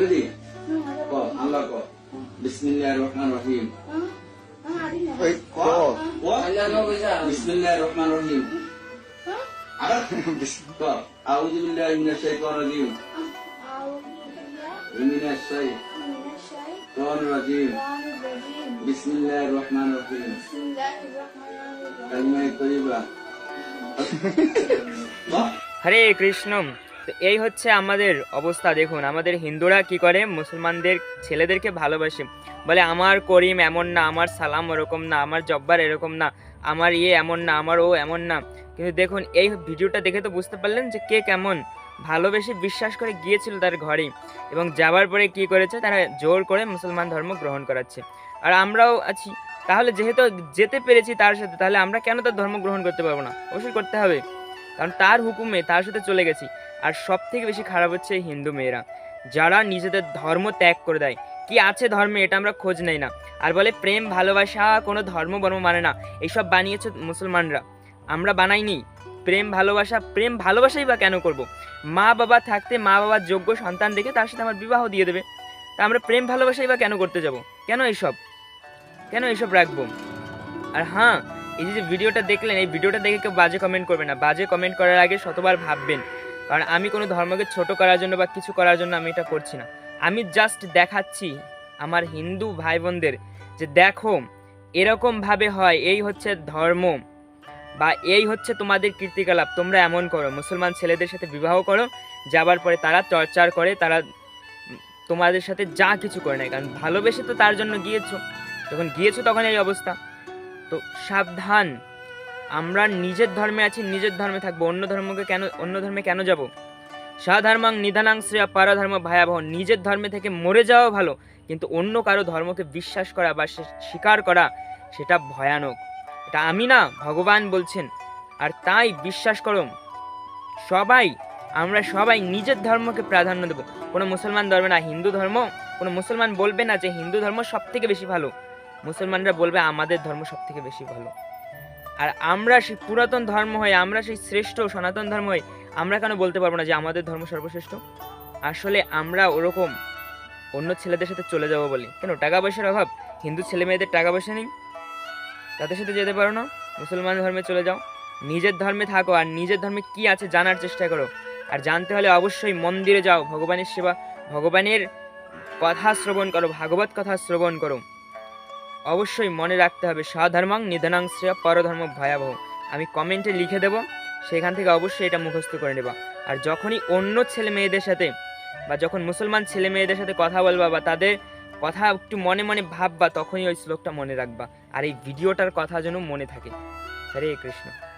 Ready ক আল্লাহ ক বিসমিল্লাহির রহমানির রহিম বিসমিল্লাহির রহমানির রহিম আবার ক আউযু বিল্লাহি মিনাশ শাইতানির রাজিম মিনাশ শাইতানির রাজিম বিসমিল্লাহির রহমানির রহিম বিসমিল্লাহির রহমানির রহিম কালিমায়ে তাইয়্যিবা হরে কৃষ্ণ। এই হচ্ছে আমাদের অবস্থা, দেখুন, আমাদের হিন্দুরা কি করে? মুসলমানদের ছেলেদেরকে ভালোবাসে। বলে, আমার করিম এমন না, আমার সালাম ওরকম না, আমার জব্বার এরকম না, আমার ইয়ে এমন না, আমার ও এমন না। কিন্তু দেখুন, এই ভিডিওটা দেখে তো বুঝতে পারলেন যে কে কেমন ভালোবেসে বিশ্বাস করে গিয়েছিল তার ঘরে এবং যাবার পরে কি করেছে? তারা জোর করে মুসলমান ধর্ম গ্রহণ করাচ্ছে। আর আমরাও আছি। তাহলে যেহেতু যেতে পেরেছি তার সাথে, তাহলে আমরা কেন তার ধর্ম গ্রহণ করতে পারব না? অবশ্যই করতে হবে। কারণ তার হুকুমে তার সাথে চলে গেছি। আর সব থেকে বেশি খারাপ হচ্ছে হিন্দু মেয়েরা। যারা নিজেদের ধর্ম ত্যাগ করে দেয়। কি আছে ধর্মে এটা আমরা খোঁজ নেই না। আর বলে প্রেম, ভালোবাসা কোনো ধর্ম, বর্ম মানে না। এইসব বানিয়েছে মুসলমানরা। আমরা বানাইনি। প্রেম, ভালোবাসা, প্রেম ভালোবাসাই বা কেন করব? মা বাবা থাকতে মা বাবার যোগ্য সন্তান দেখে তার সাথে আমার বিবাহ দিয়ে দেবে। তা আমরা প্রেম, ভালোবাসাই বা কেন করতে যাব? কেন এইসব? কেন এইসব রাখব? আর হ্যাঁ এই যে ভিডিওটা দেখলেন, এই ভিডিওটা দেখে কেউ বাজে কমেন্ট করবে না। বাজে কমেন্ট করার আগে শতবার ভাববেন। কারণ আমি কোনো ধর্মকে ছোট করার জন্য বা কিছু করার জন্য আমি এটা করছি না। আমি জাস্ট দেখাচ্ছি আমার হিন্দু ভাই বোনদের যে দেখো এরকমভাবে হয়, এই হচ্ছে ধর্ম বা এই হচ্ছে তোমাদের কীর্তিকলাপ, তোমরা এমন করো। মুসলমান ছেলেদের সাথে বিবাহ করো, যাবার পরে তারা টর্চার করে, তারা তোমাদের সাথে যা কিছু করে নেয় কারণ ভালোবেসে তো তার জন্য গিয়েছো। যখন গিয়েছো তখন এই অবস্থা। তো সাবধান। আমরা নিজের ধর্মে আছি, নিজের ধর্মে থাকব। অন্য ধর্মকে কেন, অন্য ধর্মে কেন যাব? সাধর্মাং নিধানাং শ্রেয়া পারাধর্ম ভয়াবহ। নিজের ধর্মে থেকে মরে যাওয়া ভালো, কিন্তু অন্য কারও ধর্মকে বিশ্বাস করা বা স্বীকার করা, সেটা ভয়ানক। এটা আমি না, ভগবান বলছেন। আর তাই বিশ্বাস করো, সবাই, আমরা সবাই নিজের ধর্মকে প্রাধান্য দেবো। কোনো মুসলমান ধর্মে না, হিন্দু ধর্ম, কোনো মুসলমান বলবে না যে হিন্দু ধর্ম সব থেকে বেশি ভালো। মুসলমানরা বলবে, আমাদের ধর্ম সব থেকে বেশি ভালো। আর আমরা সেই পুরাতন ধর্ম হয়ে, আমরা সেই শ্রেষ্ঠ সনাতন ধর্ম হয়ে, আমরা কেন বলতে পারব না যে আমাদের ধর্ম সর্বশ্রেষ্ঠ? আসলে আমরা ওরকম অন্য ছেলেদের সাথে চলে যাব বলি। কেন? টাকা পয়সার অভাব। হিন্দু ছেলে মেয়েদের টাকা পয়সা নেই। তাদের সাথে যেতে পারো না। মুসলমান ধর্মে চলে যাও। নিজের ধর্মে থাকো আর নিজের ধর্মে কি আছে জানার চেষ্টা করো। আর জানতে হলে অবশ্যই মন্দিরে যাও। ভগবানের সেবা, ভগবানের কথা শ্রবণ করো, ভাগবত কথা শ্রবণ করো। অবশ্যই মনে রাখতে হবে স্বধর্মাং নিধনাং শ্রেয় পরধর্ম ভয়াবহ। আমি কমেন্টে লিখে দেব, সেখান থেকে অবশ্যই এটা মুখস্থ করে নেবা। আর যখনই অন্য ছেলে মেয়েদের সাথে বা যখন মুসলমান ছেলে মেয়েদের সাথে কথা বলবা বা তাদের কথা একটু মনে মনে ভাববা, তখনই ওই শ্লোকটা মনে রাখবা। আর এই ভিডিওটার কথা যেন মনে থাকে। হরে কৃষ্ণ।